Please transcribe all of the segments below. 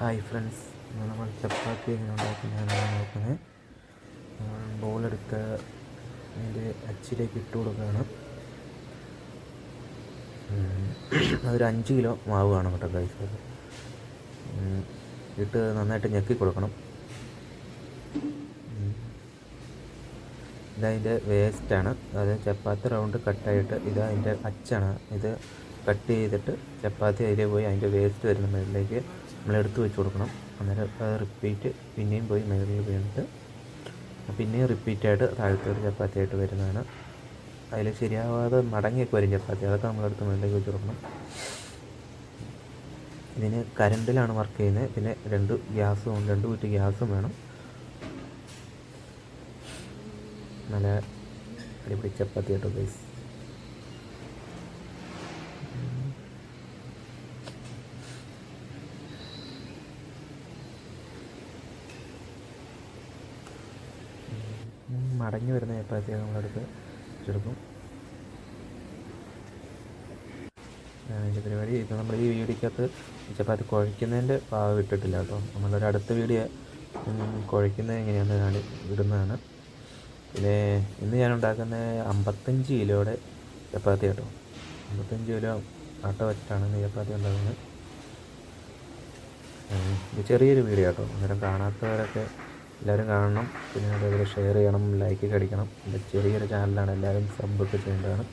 Hi friends നമ്മൾ ചപ്പാത്തി എങ്ങനെ ഉണ്ടാക്കുന്നതാണ് നോക്കുന്നത്. ബോളെടുത്ത് അതിന്റെ അച്ചിലേക്ക് ഇട്ട് കൊടുക്കുകയാണ്. അതൊരു അഞ്ച് കിലോ മാവ് കാണും കേട്ടോ ഗൈസ് ഇട്ട് നന്നായിട്ട് ഞെക്കി കൊടുക്കണം. ഇതതിന്റെ വേസ്റ്റാണ് അത് ചപ്പാത്തി റൗണ്ട് കട്ടായിട്ട് ഇത് അതിന്റെ അച്ചാണ്. ഇത് കട്ട് ചെയ്തിട്ട് ചപ്പാത്തി അതിൽ പോയി അതിന്റെ വേസ്റ്റ് വരുന്ന മുകളിലേക്ക് നമ്മൾ എടുത്ത് വെച്ച് കൊടുക്കണം. അന്നേരം റിപ്പീറ്റ് പിന്നെയും പോയി മുകളിൽ വീണിട്ട് പിന്നെയും റിപ്പീറ്റായിട്ട് താഴത്തെ ചപ്പാത്തി ആയിട്ട് വരുന്നതാണ്. അതിൽ ശരിയാവാതെ മടങ്ങിയൊക്കെ വരും ചപ്പാത്തി. അതൊക്കെ നമ്മളെടുത്ത് മുകളിലേക്ക് വെച്ച് കൊടുക്കണം. ഇതിന് കരണ്ടിലാണ് വർക്ക് ചെയ്യുന്നത്. പിന്നെ രണ്ട് ഗ്യാസും രണ്ട് കുറ്റി ഗ്യാസും വേണം. നല്ല അടിപൊളി ചപ്പാത്തി കേട്ടോ ഗൈസ് മടങ്ങി വരുന്ന ചപ്പാത്തി നമ്മളെടുത്ത് ചെറുക്കും അതിന്റെ പരിപാടി. ഇത് നമ്മൾ ഈ വീടിക്കകത്ത് ചപ്പാത്തി കുഴയ്ക്കുന്നതിന്റെ ഭാഗം ഇട്ടിട്ടില്ല കേട്ടോ. നമ്മളൊരു അടുത്ത വീഡിയോ കുഴയ്ക്കുന്നത് എങ്ങനെയാണെന്ന് ഇടുന്നതാണ്. പിന്നെ ഇന്ന് ഞാൻ ഉണ്ടാക്കുന്ന അമ്പത്തഞ്ച് കിലോയുടെ ചപ്പാത്തി കേട്ടോ. അമ്പത്തഞ്ച് കിലോ ആട്ട വെച്ചിട്ടാണ് ഇന്ന് ചപ്പാത്തി ഉണ്ടാക്കുന്നത്. ഇത് ചെറിയൊരു വീഡിയോ കേട്ടോ. അന്നേരം കാണാത്തവരൊക്കെ എല്ലാവരും കാണണം. പിന്നെ അതേപോലെ ഷെയർ ചെയ്യണം ലൈക്ക് അടിക്കണം. എന്റെ ചെറിയൊരു ചാനലാണ് എല്ലാവരും സബ്ബൊക്കെ ചെയ്യേണ്ടതാണ്.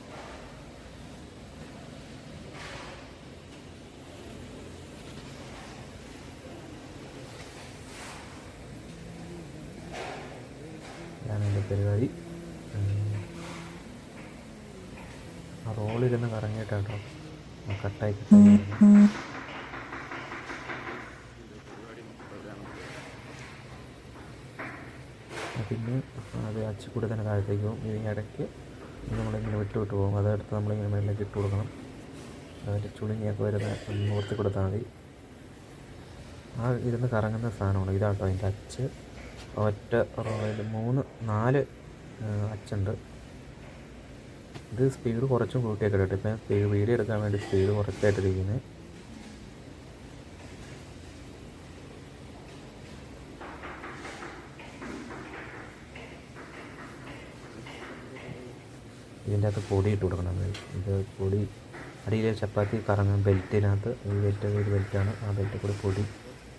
ഞാനെന്റെ പരിപാടി. റോളിരുന്ന് കറങ്ങിയിട്ടാട്ടോ. കട്ടായി കട്ടായി വരുന്നത്. ആ പിന്നെ അത് അച്ചു കൂടെ തന്നെ താഴത്തേക്ക് പോകും. ഇനി ഇടയ്ക്ക് നമ്മളിങ്ങനെ വിട്ട് വിട്ട് പോകും അതെടുത്ത് നമ്മളിങ്ങനെ മേളിലേക്ക് ഇട്ട് കൊടുക്കണം. അതിന്റെ ചുളിങ്ങിയൊക്കെ വരുന്ന നിവർത്തി കൊടുത്താൽ മതി. ആ ഇരുന്ന് കറങ്ങുന്ന സാധനമാണ് ഇതാട്ടോ അതിന്റെ അച്ച്. ഒറ്റ റോയിൽ മൂന്ന് നാല് അച്ചുണ്ട്. ഇത് സ്പീഡ് കുറച്ചും കൂട്ടിയൊക്കെ ഇട്ടിട്ട് ഇപ്പം സ്പീഡ് വീഡിയോ എടുക്കാൻ വേണ്ടി സ്പീഡ് കുറച്ചായിട്ടിരിക്കുന്നത് ഇതിന്റെ അകത്ത് പൊടി ഇട്ട് കൊടുക്കണം ഇത് പൊടി അടിയിൽ ചപ്പാത്തി കറങ്ങും ബെൽറ്റിനകത്ത്. ഈ ബെൽറ്റ് ഒരു ബെൽറ്റാണ്. ആ ബെൽറ്റ് കൂടി പൊടി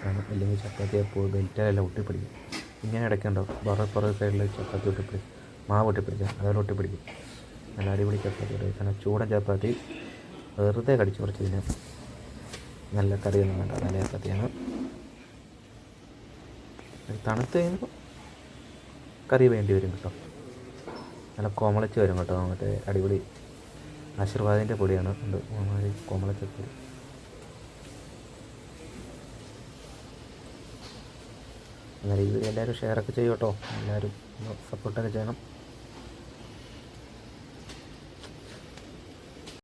ആണ് അല്ലെങ്കിൽ ചപ്പാത്തി ബെൽറ്റിലെല്ലാം ഒട്ടിപ്പിടിക്കും. ഇങ്ങനെ ഇടയ്ക്കുണ്ടോ? വേറെ പുറകെ സൈഡിൽ ചപ്പാത്തി ഒട്ടിപ്പിടിക്കും. മാവ് ഒട്ടിപ്പിടിക്കും. അതെല്ലാം ഒട്ടിപ്പിടിക്കും. നല്ല അടിപൊളി ചപ്പാത്തി കാരണം ചൂടൻ ചപ്പാത്തി. വെറുതെ കടിച്ചു കുറച്ച് ഇതിന് നല്ല കറിയൊന്നും വേണ്ട. നല്ല ചപ്പാത്തിയാണ്. തണുത്ത് കഴിയുമ്പോൾ കറി വേണ്ടി വരും കേട്ടോ. നല്ല കോമളച്ച് വരും കേട്ടോ മറ്റേ അടിപൊളി ആശീർവാദിന്റെ പൊടിയാണ് ഉണ്ട് ഒരുമാതിരി കോമളച്ചപ്പൊടി എന്നാലും വീഡിയോ എല്ലാവരും ഷെയറൊക്കെ ചെയ്യും കേട്ടോ. എല്ലാവരും സപ്പോർട്ടൊക്കെ ചെയ്യണം.